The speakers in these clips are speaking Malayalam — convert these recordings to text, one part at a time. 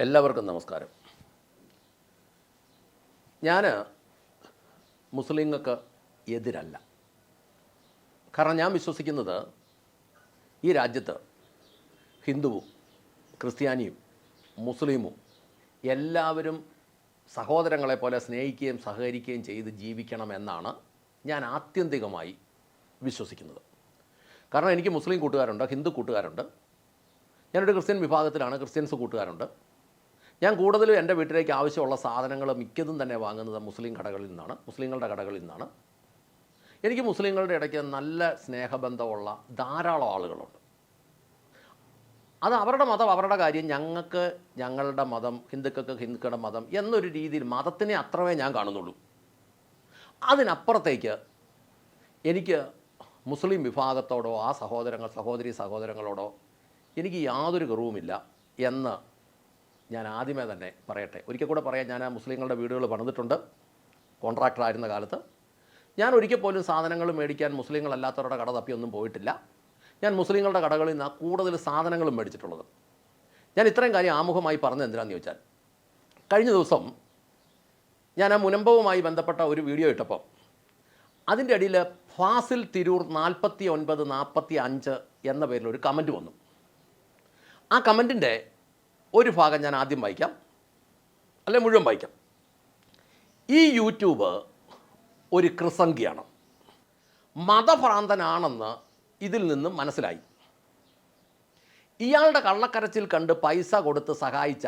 എല്ലാവർക്കും നമസ്കാരം. ഞാൻ മുസ്ലിങ്ങൾക്ക് എതിരല്ല. കാരണം ഞാൻ വിശ്വസിക്കുന്നത് ഈ രാജ്യത്ത് ഹിന്ദുവും ക്രിസ്ത്യാനിയും മുസ്ലിമും എല്ലാവരും സഹോദരങ്ങളെ പോലെ സ്നേഹിക്കുകയും സഹകരിക്കുകയും ചെയ്ത് ജീവിക്കണമെന്നാണ് ഞാൻ ആത്യന്തികമായി വിശ്വസിക്കുന്നത്. കാരണം എനിക്ക് മുസ്ലിം കൂട്ടുകാരുണ്ട് ഹിന്ദു കൂട്ടുകാരുണ്ട്. ഞാനൊരു ക്രിസ്ത്യൻ വിഭാഗത്തിലാണ് ക്രിസ്ത്യൻസ് കൂട്ടുകാരുണ്ട്. ഞാൻ കൂടുതലും എന്റെ വീട്ടിലേക്ക് ആവശ്യമുള്ള സാധനങ്ങൾ മിക്കതും തന്നെ വാങ്ങുന്നത് മുസ്ലിം കടകളിൽ നിന്നാണ് മുസ്ലിങ്ങളുടെ കടകളിൽ നിന്നാണ്. എനിക്ക് മുസ്ലിങ്ങളുടെ ഇടയ്ക്ക് നല്ല സ്നേഹബന്ധമുള്ള ധാരാളം ആളുകളുണ്ട്. അത് അവരുടെ മതം അവരുടെ കാര്യം ഞങ്ങൾക്ക് ഞങ്ങളുടെ മതം ഹിന്ദുക്കൾക്ക് ഹിന്ദുക്കളുടെ മതം എന്നൊരു രീതിയിൽ മതത്തിനെ അത്രമേ ഞാൻ കാണുന്നുള്ളൂ. അതിനപ്പുറത്തേക്ക് എനിക്ക് മുസ്ലിം വിഭാഗത്തോടോ ആ സഹോദരങ്ങൾ സഹോദരി സഹോദരങ്ങളോടോ എനിക്ക് യാതൊരു കുറവുമില്ല എന്ന് ഞാൻ ആദ്യമേ തന്നെ പറയട്ടെ. ഒരിക്കൽ കൂടെ പറയാം ഞാൻ ആ മുസ്ലിങ്ങളുടെ വീടുകൾ പണിതിട്ടുണ്ട്. കോൺട്രാക്ടറായിരുന്ന കാലത്ത്. ഞാൻ ഒരിക്കൽ പോലും സാധനങ്ങൾ മേടിക്കാൻ മുസ്ലിങ്ങളല്ലാത്തവരുടെ കട തപ്പിയൊന്നും പോയിട്ടില്ല. ഞാൻ മുസ്ലിങ്ങളുടെ കടകളിൽ നിന്നാണ് കൂടുതൽ സാധനങ്ങളും മേടിച്ചിട്ടുള്ളത്. ഞാൻ ഇത്രയും കാര്യം ആമുഖമായി പറഞ്ഞത് എന്തിനാണെന്ന് ചോദിച്ചാൽ കഴിഞ്ഞ ദിവസം ഞാൻ ആ മുനമ്പവുമായി ബന്ധപ്പെട്ട ഒരു വീഡിയോ ഇട്ടപ്പോൾ അതിന്റെ അടിയിൽ ഫാസിൽ തിരൂർ നാൽപ്പത്തി ഒൻപത് നാൽപ്പത്തി അഞ്ച് എന്ന പേരിൽ ഒരു കമന്റ് വന്നു. ആ കമന്റിന്റെ ഒരു ഭാഗം ഞാൻ ആദ്യം വായിക്കാം. അല്ലെ മുഴുവൻ വായിക്കാം. ഈ യൂട്യൂബ് ഒരു കൃസംഗിയാണ്. മതഭ്രാന്തനാണെന്ന് ഇതിൽ നിന്നും മനസ്സിലായി. ഇയാളുടെ കള്ളക്കരച്ചിൽ കണ്ട് പൈസ കൊടുത്ത് സഹായിച്ച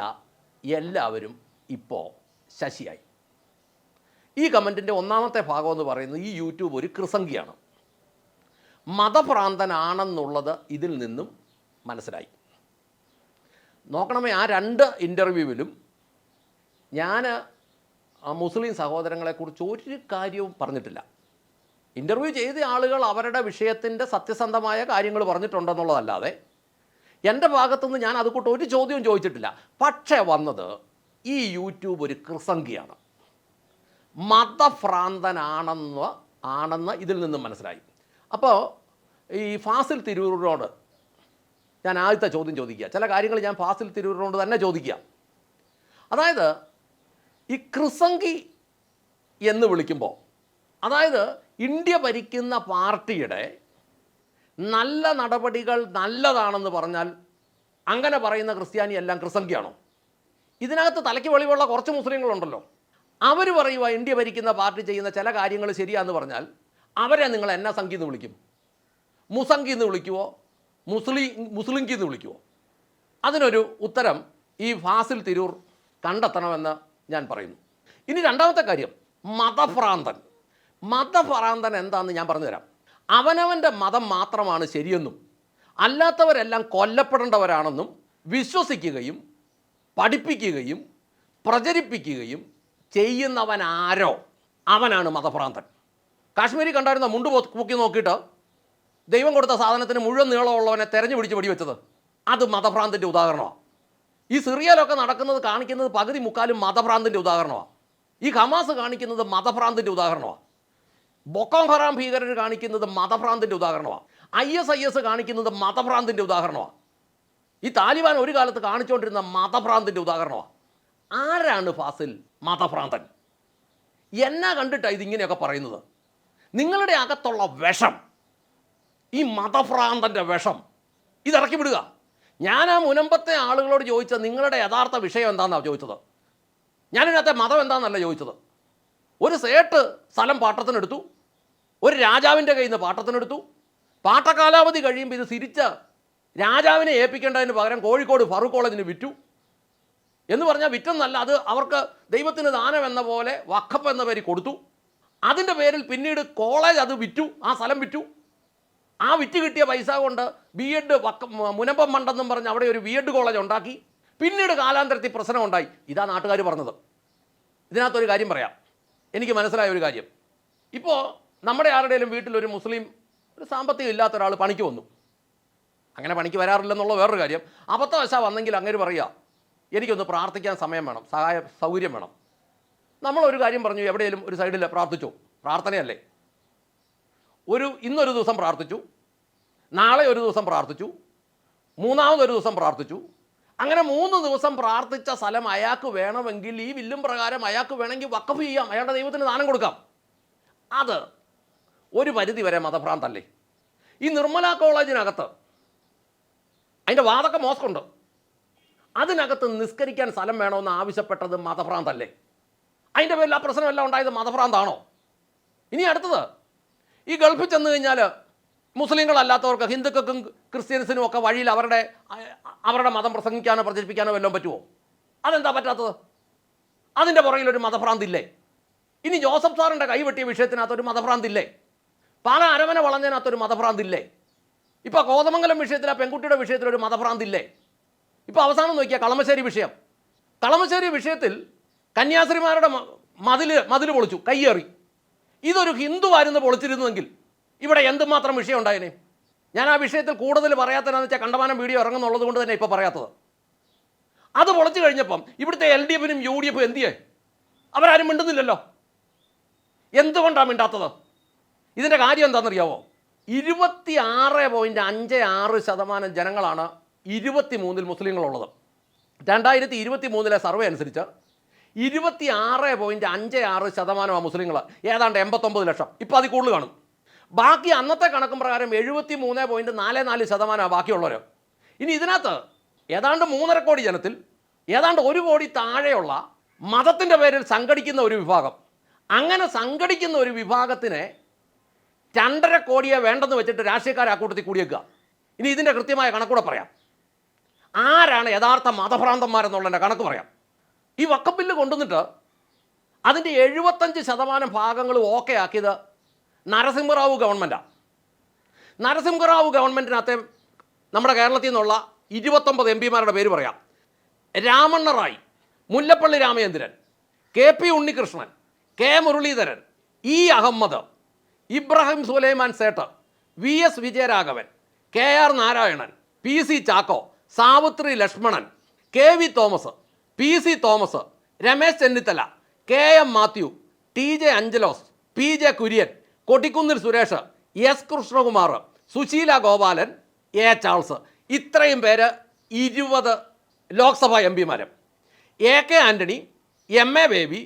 എല്ലാവരും ഇപ്പോൾ ശശിയായി. ഈ കമന്റിന്റെ ഒന്നാമത്തെ ഭാഗം എന്ന് പറയുന്നത് ഈ യൂട്യൂബ് ഒരു കൃസംഗിയാണ്. മതഭ്രാന്തനാണെന്നുള്ളത് ഇതിൽ നിന്നും മനസ്സിലായി. നോക്കണമേ ആ രണ്ട് ഇന്റർവ്യൂവിലും ഞാൻ ആ മുസ്ലിം സഹോദരങ്ങളെക്കുറിച്ച് ഒരു കാര്യവും പറഞ്ഞിട്ടില്ല. ഇന്റർവ്യൂ ചെയ്ത ആളുകൾ അവരുടെ വിഷയത്തിന്റെ സത്യസന്ധമായ കാര്യങ്ങൾ പറഞ്ഞിട്ടുണ്ടെന്നുള്ളതല്ലാതെ എന്റെ ഭാഗത്തുനിന്ന് ഞാൻ അതുകൂട്ട് ഒരു ചോദ്യവും ചോദിച്ചിട്ടില്ല. പക്ഷേ വന്നത് ഈ യൂട്യൂബ് ഒരു കൃസംഗിയാണ്. മതഭ്രാന്തനാണെന്ന് ആണെന്ന് ഇതിൽ നിന്നും മനസ്സിലായി. അപ്പോൾ ഈ ഫാസിൽ തിരൂരിനോട് ഞാൻ ആദ്യത്തെ ചോദ്യം ചോദിക്കുക. ചില കാര്യങ്ങൾ ഞാൻ ഫാസിൽ തിരൂരിനോട് തന്നെ ചോദിക്കുക. അതായത് ഈ ക്രിസംഗി എന്ന് വിളിക്കുമ്പോൾ അതായത് ഇന്ത്യ ഭരിക്കുന്ന പാർട്ടിയുടെ നല്ല നടപടികൾ നല്ലതാണെന്ന് പറഞ്ഞാൽ അങ്ങനെ പറയുന്ന ക്രിസ്ത്യാനി എല്ലാം കൃസംഗിയാണോ? ഇതിനകത്ത് തലയ്ക്ക് വെളിവുള്ള കുറച്ച് മുസ്ലിങ്ങളുണ്ടല്ലോ. അവർ പറയുക ഇന്ത്യ ഭരിക്കുന്ന പാർട്ടി ചെയ്യുന്ന ചില കാര്യങ്ങൾ ശരിയാന്ന് പറഞ്ഞാൽ അവരെ നിങ്ങൾ എന്നാ സംഖ്യ എന്ന് വിളിക്കും. മുസംഖി എന്ന് വിളിക്കുവോ? മുസ്ലിം മുസ്ലിംകി എന്ന് വിളിക്കുമോ അതിനൊരു ഉത്തരം ഈ ഫാസിൽ തിരൂർ കണ്ടെത്തണമെന്ന് ഞാൻ പറയുന്നു. ഇനി രണ്ടാമത്തെ കാര്യം മതഭ്രാന്തൻ. മതഭ്രാന്തൻ എന്താണെന്ന് ഞാൻ പറഞ്ഞുതരാം. അവനവന്റെ മതം മാത്രമാണ് ശരിയെന്നും അല്ലാത്തവരെല്ലാം കൊല്ലപ്പെടേണ്ടവരാണെന്നും വിശ്വസിക്കുകയും പഠിപ്പിക്കുകയും പ്രചരിപ്പിക്കുകയും ചെയ്യുന്നവനാരോ? അവനാണ് മതഭ്രാന്തൻ. കാശ്മീരി കണ്ടായിരുന്ന? മുണ്ട് പൊക്കി നോക്കിയിട്ട് ദൈവം കൊടുത്ത സാധനത്തിന് മുഴുവൻ നീളമുള്ളവനെ തെരഞ്ഞു പിടിച്ച് വെടിവെച്ചത്. അത് മതഭ്രാന്തിന്റെ ഉദാഹരണമാണ് ഈ സിറിയയിലൊക്കെ നടക്കുന്നത് കാണിക്കുന്നത് പകുതി മുക്കാലും മതഭ്രാന്തിന്റെ ഉദാഹരണമാണ് ഈ ഹമാസ് കാണിക്കുന്നത് മതഭ്രാന്തിന്റെ ഉദാഹരണമാണ് ബൊക്കോം ഹറാം ഭീകരർ കാണിക്കുന്നത് മതഭ്രാന്തിന്റെ ഉദാഹരണമാണ് ഐ എസ് ഐ എസ് കാണിക്കുന്നത് മതഭ്രാന്തിന്റെ ഉദാഹരണമാണ് ഈ താലിബാൻ ഒരു കാലത്ത് കാണിച്ചുകൊണ്ടിരുന്ന മതഭ്രാന്തിന്റെ ഉദാഹരണമാണ് ആരാണ് ഫാസിൽ മതഭ്രാന്തൻ? എന്നാ കണ്ടിട്ടാണ് ഇതിങ്ങനെയൊക്കെ പറയുന്നത്. നിങ്ങളുടെ അകത്തുള്ള വിഷം ഈ മതഭ്രാന്തന്റെ വിഷം. ഇതിറക്കി വിടുക. ഞാൻ ആ മുനമ്പത്തെ ആളുകളോട് ചോദിച്ചത് നിങ്ങളുടെ യഥാർത്ഥ വിഷയം എന്താണെന്നാണ് ചോദിച്ചത്? ഞാനിതിനകത്തെ മതം എന്താണെന്നല്ല ചോദിച്ചത്. ഒരു സേട്ട് സ്ഥലം പാട്ടത്തിനെടുത്തു. ഒരു രാജാവിന്റെ കയ്യിൽ നിന്ന് പാട്ടത്തിനെടുത്തു. പാട്ടകാലാവധി കഴിയുമ്പോൾ ഇത് തിരിച്ച് രാജാവിനെ ഏൽപ്പിക്കേണ്ടതിന് പകരം കോഴിക്കോട് ഫറൂഖ് കോളേജിന് വിറ്റു. എന്ന് പറഞ്ഞാൽ വിറ്റെന്നല്ല അത് അവർക്ക് ദൈവത്തിന് ദാനം എന്ന പോലെ വഖപ്പ് എന്ന പേര് കൊടുത്തു. അതിന്റെ പേരിൽ പിന്നീട് കോളേജ് അത് വിറ്റു ആ സ്ഥലം വിറ്റു. ആ വിറ്റ് കിട്ടിയ പൈസ കൊണ്ട് ബി എഡ് മുനമ്പം മണ്ടെന്നും പറഞ്ഞ് അവിടെ ഒരു ബി എഡ് കോളേജ് ഉണ്ടാക്കി. പിന്നീട് കാലാന്തരത്തിൽ പ്രശ്നം ഉണ്ടായി ഇതാ നാട്ടുകാർ പറഞ്ഞത്. ഇതിനകത്തൊരു കാര്യം പറയാം. എനിക്ക് മനസ്സിലായ ഒരു കാര്യം. ഇപ്പോൾ നമ്മുടെ ആരുടെയും വീട്ടിലൊരു മുസ്ലിം ഒരു സാമ്പത്തികം ഇല്ലാത്ത ഒരാൾ പണിക്ക് വന്നു. അങ്ങനെ പണിക്ക് വരാറില്ലെന്നുള്ള വേറൊരു കാര്യം. അബദ്ധവശാ വന്നെങ്കിൽ അങ്ങനെ പറയുക എനിക്കൊന്ന് പ്രാർത്ഥിക്കാൻ സമയം വേണം സഹായ സൗകര്യം വേണം. നമ്മളൊരു കാര്യം പറഞ്ഞു എവിടെയെങ്കിലും ഒരു സൈഡിൽ പ്രാർത്ഥിച്ചു. പ്രാർത്ഥനയല്ലേ? ഒരു ഇന്നൊരു ദിവസം പ്രാർത്ഥിച്ചു. നാളെ ഒരു ദിവസം പ്രാർത്ഥിച്ചു. മൂന്നാമതൊരു ദിവസം പ്രാർത്ഥിച്ചു. അങ്ങനെ മൂന്ന് ദിവസം പ്രാർത്ഥിച്ച സ്ഥലം അയാൾക്ക് വേണമെങ്കിൽ ഈ വില്ലും പ്രകാരം അയാൾക്ക് വേണമെങ്കിൽ വക്കഫ് ചെയ്യാം. അയാളുടെ ദൈവത്തിന് ദാനം കൊടുക്കാം. അത് ഒരു പരിധി വരെ മതഭ്രാന്തല്ലേ? ഈ നിർമ്മല കോളേജിനകത്ത് അതിന്റെ വാതൊക്കെ മോസ്കുണ്ട്. അതിനകത്ത് നിസ്കരിക്കാൻ സ്ഥലം വേണമെന്ന് ആവശ്യപ്പെട്ടത് മതഭ്രാന്തല്ലേ? അതിന്റെ പേരിൽ ആ പ്രശ്നമെല്ലാം ഉണ്ടായത് മതഭ്രാന്താണോ? ഇനി അടുത്തത് ഈ ഗൾഫിൽ ചെന്ന് കഴിഞ്ഞാൽ മുസ്ലിങ്ങളല്ലാത്തവർക്ക് ഹിന്ദുക്കൾക്കും ക്രിസ്ത്യൻസിനും ഒക്കെ വഴിയിൽ അവരുടെ അവരുടെ മതം പ്രസംഗിക്കാനോ പ്രചരിപ്പിക്കാനോ വല്ലതും പറ്റുമോ അതെന്താ പറ്റാത്തത്? അതിന്റെ പുറകിലൊരു മതഭ്രാന്തില്ലേ? ഇനി ജോസഫ് സാറിന്റെ കൈവെട്ടിയ വിഷയത്തിനകത്തൊരു മതഭ്രാന്തില്ലേ? പാല അരമന വളഞ്ഞതിനകത്തൊരു മതഭ്രാന്തില്ലേ? ഇപ്പോൾ കോതമംഗലം വിഷയത്തിൽ ആ പെൺകുട്ടിയുടെ വിഷയത്തിൽ ഒരു മതഭ്രാന്തില്ലേ? ഇപ്പോൾ അവസാനം നോക്കിയാൽ കളമശ്ശേരി വിഷയം. കളമശ്ശേരി വിഷയത്തിൽ കന്യാസ്ത്രീമാരുടെ മതിൽ മതിൽ പൊളിച്ചു കയ്യേറി. ഇതൊരു ഹിന്ദുവായിരുന്നു പൊളിച്ചിരുന്നുവെങ്കിൽ ഇവിടെ എന്തുമാത്രം വിഷയം ഉണ്ടായേനെ? ഞാൻ ആ വിഷയത്തിൽ കൂടുതൽ പറയാത്തതെന്ന് വെച്ചാൽ കണ്ടമാനം വീഡിയോ ഇറങ്ങുന്നുള്ളത് കൊണ്ട് തന്നെ ഇപ്പോൾ പറയാത്തത്. അത് പൊളിച്ചു കഴിഞ്ഞപ്പം ഇവിടുത്തെ എൽ ഡി എഫിനും യു ഡി എഫും എന്തിയേ അവരാരും മിണ്ടുന്നില്ലല്ലോ. എന്തുകൊണ്ടാണ് മിണ്ടാത്തത്? ഇതിന്റെ കാര്യം എന്താണെന്നറിയാവോ? ഇരുപത്തി ആറ് പോയിന്റ് അഞ്ച് ആറ് ശതമാനം ജനങ്ങളാണ് ഇരുപത്തി മൂന്നിൽ മുസ്ലിങ്ങളുള്ളത്. രണ്ടായിരത്തി ഇരുപത്തി മൂന്നിലെ സർവേ അനുസരിച്ച് ഇരുപത്തി ആറ് പോയിന്റ് അഞ്ച് ആറ് ശതമാനമാണ് മുസ്ലിങ്ങൾ ഏതാണ്ട് എൺപത്തൊമ്പത് ലക്ഷം. ഇപ്പോൾ അതിൽ കൂടുതൽ കാണും. ബാക്കി അന്നത്തെ കണക്കും പ്രകാരം എഴുപത്തി മൂന്ന് പോയിന്റ് നാല് നാല് ശതമാനമാണ് ബാക്കിയുള്ളവർ ഇനി ഇതിനകത്ത് ഏതാണ്ട് മൂന്നര കോടി ജനത്തിൽ ഏതാണ്ട് ഒരു കോടി താഴെയുള്ള മതത്തിന്റെ പേരിൽ സംഘടിക്കുന്ന ഒരു വിഭാഗം. അങ്ങനെ സംഘടിക്കുന്ന ഒരു വിഭാഗത്തിനെ രണ്ടര കോടിയെ വേണ്ടെന്ന് വെച്ചിട്ട് രാഷ്ട്രീയക്കാർ ആ കൂട്ടത്തിൽ കൂടിയേക്കുക. ഇനി ഇതിന്റെ കൃത്യമായ കണക്കൂടെ പറയാം. ആരാണ് യഥാർത്ഥ മതഭ്രാന്തന്മാരെന്നുള്ളതിന്റെ കണക്ക് പറയാം. ഈ വക്കപ്പില്ല് കൊണ്ടുവന്നിട്ട് അതിന്റെ എഴുപത്തഞ്ച് ശതമാനം ഭാഗങ്ങൾ ഓക്കെ ആക്കിയത് നരസിംഹറാവു ഗവൺമെന്റാണ് നരസിംഹറാവു ഗവൺമെന്റിനകത്തെ നമ്മുടെ കേരളത്തിൽ നിന്നുള്ള ഇരുപത്തൊമ്പത് എം പിമാരുടെ പേര് പറയാം. Ramanna Rai Mullappally Ramachandran K P Unnikrishnan K Muraleedharan E Ahammed Ibrahim Sulaiman Sait V S Vijayaraghavan K R Narayanan P C Chacko Savithri Lakshmanan K V Thomas P C Thomas Ramesh Chennithala K M Mathew T J Anchalose P J Kurien Kodikunnil Suresh S Krishnakumar Susheela Gopalan A Charles. ഇത്രയും പേര് ഇരുപത് Lok Sabha M പിമാരും. A K Antony M A Baby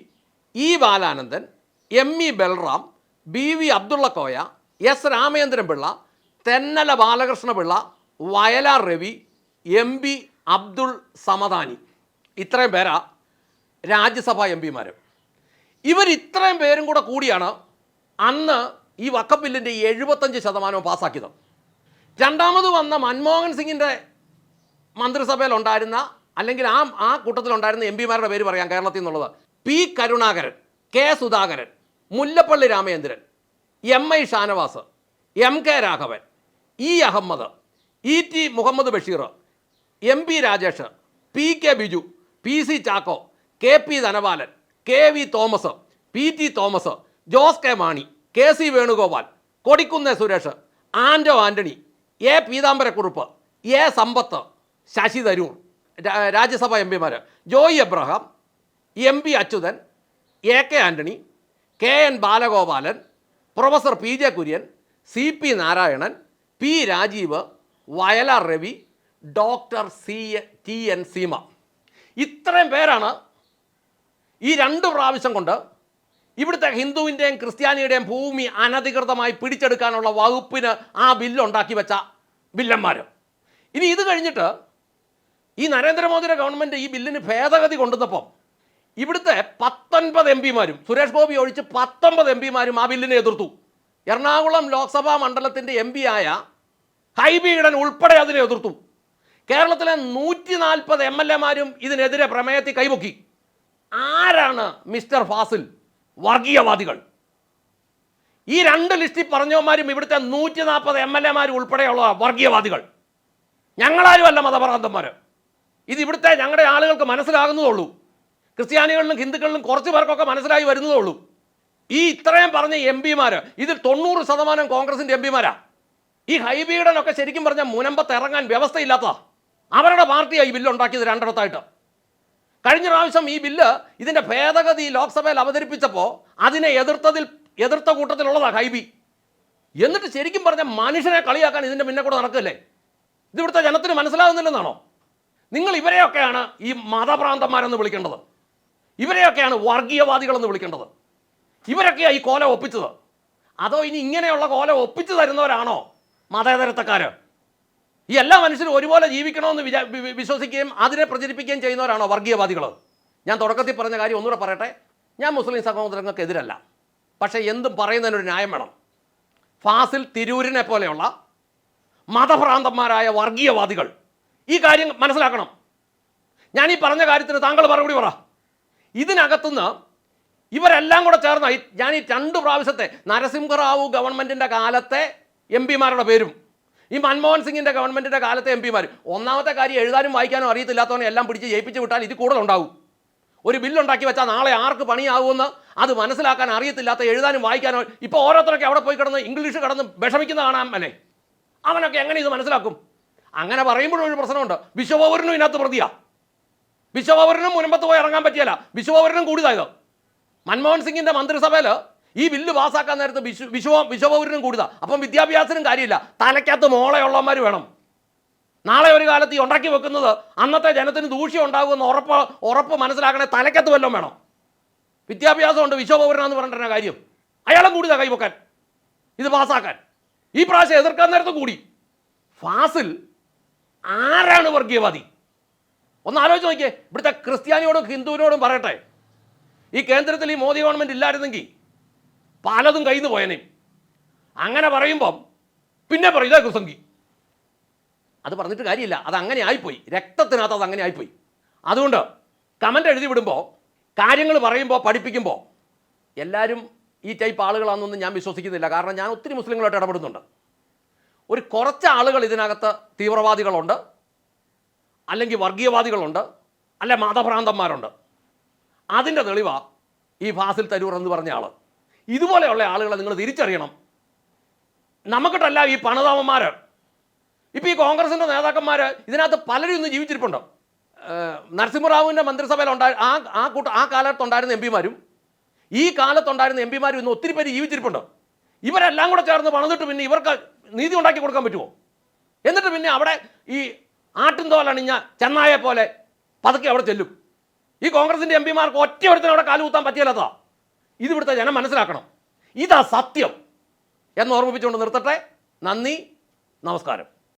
E Balanandan M E Balram B V Abdulla Koya S Ramachandran Pillai Thennala Balakrishna Pillai Vayalar Ravi M P Abdul Samadani. ഇത്രയും പേരാ രാജ്യസഭാ എം പിമാർ ഇവർ ഇത്രയും പേരും കൂടെ കൂടിയാണ് അന്ന് ഈ വക്കപ്പില്ലിന്റെ എഴുപത്തഞ്ച് ശതമാനവും പാസ്സാക്കിയത് രണ്ടാമത് വന്ന മൻമോഹൻ സിംഗിന്റെ മന്ത്രിസഭയിൽ ഉണ്ടായിരുന്ന അല്ലെങ്കിൽ ആ ആ കൂട്ടത്തിലുണ്ടായിരുന്ന എം പിമാരുടെ പേര് പറയാം കേരളത്തിൽ നിന്നുള്ളത്. P Karunakaran K Sudhakaran Mullappally Ramachandran M I Shanavas M K Raghavan E Ahammed E T Muhammad Basheer M P Rajesh P K Biju P C Chacko K P Dhanapalan K V Thomas P T Thomas Jose K Mani K C Venugopal Kodikunnil Suresh Anto Antony A Peethambarakurup A Sampath Shashi Tharoor Rajya Sabha M പിമാർ Joy Abraham M P Achuthan A K Antony K N Balagopalan professor P J Kurien C P Narayanan P Rajeev Vayalar Ravi doctor C T N Seema. ഇത്രയും പേരാണ് ഈ രണ്ട് പ്രാവശ്യം കൊണ്ട് ഇവിടുത്തെ ഹിന്ദുവിന്റെയും ക്രിസ്ത്യാനിയുടെയും ഭൂമി അനധികൃതമായി പിടിച്ചെടുക്കാനുള്ള വകുപ്പിന് ആ ബില്ലുണ്ടാക്കി വെച്ച ബില്ലന്മാർ ഇനി ഇത് കഴിഞ്ഞിട്ട് ഈ നരേന്ദ്രമോദിയുടെ ഗവൺമെന്റ് ഈ ബില്ലിന് ഭേദഗതി കൊണ്ടുവന്നപ്പം ഇവിടുത്തെ പത്തൊൻപത് എം പിമാരും സുരേഷ് ഗോപി ഒഴിച്ച് പത്തൊമ്പത് എം പിമാരും ആ ബില്ലിനെ എതിർത്തു. എറണാകുളം ലോക്സഭാ മണ്ഡലത്തിന്റെ എം പി ആയ ഹൈബി ഈഡൻ ഉൾപ്പെടെ അതിനെ എതിർത്തു. കേരളത്തിലെ നൂറ്റി നാൽപ്പത് എം എൽ എമാരും ഇതിനെതിരെ പ്രമേയത്തിൽ കൈപൊക്കി. ആരാണ് മിസ്റ്റർ ഫാസിൽ? വർഗീയവാദികൾ. ഈ രണ്ട് ലിസ്റ്റിൽ പറഞ്ഞവന്മാരും ഇവിടുത്തെ നൂറ്റി നാൽപ്പത് എം എൽ എമാരും ഉൾപ്പെടെയുള്ള വർഗീയവാദികൾ. ഞങ്ങളാരും അല്ല മതഭ്രാന്തന്മാർ ഇത് ഇവിടുത്തെ ഞങ്ങളുടെ ആളുകൾക്ക് മനസ്സിലാകുന്നതേ ഉള്ളൂ ക്രിസ്ത്യാനികളിലും ഹിന്ദുക്കളിലും കുറച്ച് പേർക്കൊക്കെ മനസ്സിലായി വരുന്നതേ ഉള്ളൂ ഈ ഇത്രയും പറഞ്ഞ എം പിമാർ ഇതിൽ തൊണ്ണൂറ് ശതമാനം കോൺഗ്രസിന്റെ എം പിമാരാ. ഈ ഹൈബീഡനൊക്കെ ശരിക്കും പറഞ്ഞാൽ മുനമ്പത്ത് ഇറങ്ങാൻ വ്യവസ്ഥയില്ലാത്ത അവരുടെ പാർട്ടിയാണ് ഈ ബില്ല് ഉണ്ടാക്കിയത് രണ്ടിടത്തായിട്ട് കഴിഞ്ഞ പ്രാവശ്യം ഈ ബില്ല് ഇതിന്റെ ഭേദഗതി ലോക്സഭയിൽ അവതരിപ്പിച്ചപ്പോൾ അതിനെ എതിർത്തതിൽ എതിർത്ത കൂട്ടത്തിലുള്ളതാണ് ഹൈബി. എന്നിട്ട് ശരിക്കും പറഞ്ഞ മനുഷ്യനെ കളിയാക്കാൻ ഇതിന്റെ മുന്നേ കൂടെ നടക്കില്ലേ ഇതിവിടുത്തെ ജനത്തിന് മനസ്സിലാകുന്നില്ലെന്നാണോ? നിങ്ങൾ ഇവരെയൊക്കെയാണ് ഈ മതഭ്രാന്തന്മാരെന്ന് വിളിക്കേണ്ടത്. ഇവരെയൊക്കെയാണ് വർഗീയവാദികളെന്ന് വിളിക്കേണ്ടത്. ഇവരൊക്കെയാണ് ഈ കോല ഒപ്പിച്ചത്. അതോ ഇനി ഇങ്ങനെയുള്ള കോല ഒപ്പിച്ചു തരുന്നവരാണോ മതേതരത്തക്കാർ ഈ എല്ലാ മനുഷ്യരും ഒരുപോലെ ജീവിക്കണമെന്ന് വിചാ വിശ്വസിക്കുകയും അതിനെ പ്രചരിപ്പിക്കുകയും ചെയ്യുന്നവരാണോ വർഗീയവാദികൾ ഞാൻ തുടക്കത്തിൽ പറഞ്ഞ കാര്യം ഒന്നുകൂടെ പറയട്ടെ. ഞാൻ മുസ്ലിം സഹോദരങ്ങൾക്ക് എതിരല്ല പക്ഷേ എന്തും പറയുന്നതിനൊരു ന്യായം വേണം. ഫാസിൽ തിരൂരിനെ പോലെയുള്ള മതഭ്രാന്തന്മാരായ വർഗീയവാദികൾ. ഈ കാര്യം മനസ്സിലാക്കണം. ഞാൻ ഈ പറഞ്ഞ കാര്യത്തിന് താങ്കൾ മറുപടി പറ. ഇതിനകത്തുനിന്ന് ഇവരെല്ലാം കൂടെ ചേർന്ന ഞാൻ ഈ രണ്ട് പ്രാവശ്യത്തെ നരസിംഹറാവു ഗവൺമെന്റിന്റെ കാലത്തെ എം പിമാരുടെ പേരും ഈ മൻമോഹൻ സിംഗിന്റെ ഗവൺമെന്റിന്റെ കാലത്തെ എം പിമാർ ഒന്നാമത്തെ കാര്യം എഴുതാനും വായിക്കാനും അറിയത്തില്ലാത്തവനെ എല്ലാം പിടിച്ച് ജയിപ്പിച്ച് വിട്ടാൽ ഇത് കൂടുതലുണ്ടാവും. ഒരു ബില്ലുണ്ടാക്കി വെച്ചാൽ നാളെ ആർക്ക് പണിയാവുമെന്ന് അത് മനസ്സിലാക്കാൻ അറിയത്തില്ലാത്ത എഴുതാനും വായിക്കാനോ ഇപ്പോൾ ഓരോരുത്തരൊക്കെ അവിടെ പോയി കിടന്ന് ഇംഗ്ലീഷ് കിടന്ന് വിഷമിക്കുന്ന കാണാൻ അല്ലേ അവനൊക്കെ എങ്ങനെ ഇത് മനസ്സിലാക്കും? അങ്ങനെ പറയുമ്പോഴും ഒരു പ്രശ്നമുണ്ട്. വിശ്വപൗരനും ഇതിനകത്ത് പ്രതിയാ. വിശ്വപൗരനും മുൻപത്ത് പോയി ഇറങ്ങാൻ പറ്റിയല്ല. വിശ്വപൗരനും കൂടിയതായത് മൻമോഹൻ സിംഗിന്റെ മന്ത്രിസഭയിൽ ഈ ബില്ല് പാസ്സാക്കാൻ നേരത്ത് വിശ്വ വിശ്വ വിശ്വപൗരനും കൂടിയതാ. അപ്പം വിദ്യാഭ്യാസത്തിനും കാര്യമില്ല. തലയ്ക്കകത്ത് മോളയുള്ളവന്മാർ വേണം. നാളെ ഒരു കാലത്ത് ഈ ഉണ്ടാക്കി വെക്കുന്നത് അന്നത്തെ ജനത്തിന് ദൂഷ്യം ഉണ്ടാകുമെന്ന് ഉറപ്പ് ഉറപ്പ് മനസ്സിലാക്കണേ തലയ്ക്കകത്ത് വല്ലതും വേണം. വിദ്യാഭ്യാസമുണ്ട് വിശ്വപൗരനാന്ന് പറഞ്ഞിട്ട് കാര്യം. അയാളും കൂടിയതാ കൈവക്കാൻ. ഇത് പാസ്സാക്കാൻ. ഈ പ്രാവശ്യം എതിർക്കാൻ നേരത്ത് കൂടി. ഫാസിൽ ആരാണ് വർഗീയവാദി? ഒന്ന് ആലോചിച്ച് നോക്കിയേ. ഇവിടുത്തെ ക്രിസ്ത്യാനിയോടും ഹിന്ദുവിനോടും പറയട്ടെ. ഈ കേന്ദ്രത്തിൽ ഈ മോദി ഗവൺമെന്റ് ഇല്ലായിരുന്നെങ്കിൽ പലതും കയ്യിൽ നിന്ന് പോയനെ. അങ്ങനെ പറയുമ്പം പിന്നെ പറയും ഇതാ കുസംഗി. അത് പറഞ്ഞിട്ട് കാര്യമില്ല. അത് അങ്ങനെ ആയിപ്പോയി. രക്തത്തിനകത്ത് അത് അങ്ങനെ ആയിപ്പോയി. അതുകൊണ്ട് കമന്റ് എഴുതി വിടുമ്പോൾ കാര്യങ്ങൾ പറയുമ്പോൾ പഠിപ്പിക്കുമ്പോൾ എല്ലാവരും ഈ ടൈപ്പ് ആളുകളാണെന്നൊന്നും ഞാൻ വിശ്വസിക്കുന്നില്ല. കാരണം ഞാൻ ഒത്തിരി മുസ്ലിങ്ങളായിട്ട് ഇടപെടുന്നുണ്ട്. ഒരു കുറച്ച് ആളുകൾ ഇതിനകത്ത് തീവ്രവാദികളുണ്ട് അല്ലെങ്കിൽ വർഗീയവാദികളുണ്ട് അല്ലെ മതഭ്രാന്തന്മാരുണ്ട്. അതിന്റെ തെളിവാണ് ഈ ഫാസിൽ തരൂർ എന്ന് പറഞ്ഞ ആൾ ഇതുപോലെയുള്ള ആളുകളെ നിങ്ങൾ തിരിച്ചറിയണം. നമുക്കിട്ടല്ല ഈ പണതാമന്മാർ ഇപ്പോൾ ഈ കോൺഗ്രസിന്റെ നേതാക്കന്മാർ ഇതിനകത്ത് പലരും ഇന്ന് ജീവിച്ചിരിപ്പുണ്ട്. നരസിംഹറാവുവിന്റെ മന്ത്രിസഭയിൽ ആ ആ കൂട്ട ആ കാലത്തുണ്ടായിരുന്ന എം പിമാരും ഈ കാലത്തുണ്ടായിരുന്ന എം പിമാരും ഇന്ന് ഒത്തിരി പേര് ജീവിച്ചിരിപ്പുണ്ട്. ഇവരെല്ലാം കൂടെ ചേർന്ന് പണിതിട്ട് പിന്നെ ഇവർക്ക് നീതി ഉണ്ടാക്കി കൊടുക്കാൻ പറ്റുമോ? എന്നിട്ട് പിന്നെ അവിടെ ഈ ആട്ടിൻതോലണിഞ്ഞ ചെന്നായെ പോലെ പതുക്കെ അവിടെ ചെല്ലും. ഈ കോൺഗ്രസിന്റെ എം പിമാർക്ക് ഒറ്റ ഒരുത്തിന് അവിടെ കാലുകുത്താൻ പറ്റിയല്ലതാ. ഇത് ഇവിടുത്തെ ജനം മനസ്സിലാക്കണം. ഇതാ സത്യം. എന്ന് ഓർമ്മിപ്പിച്ചുകൊണ്ട് നിർത്തട്ടെ. നന്ദി. നമസ്കാരം.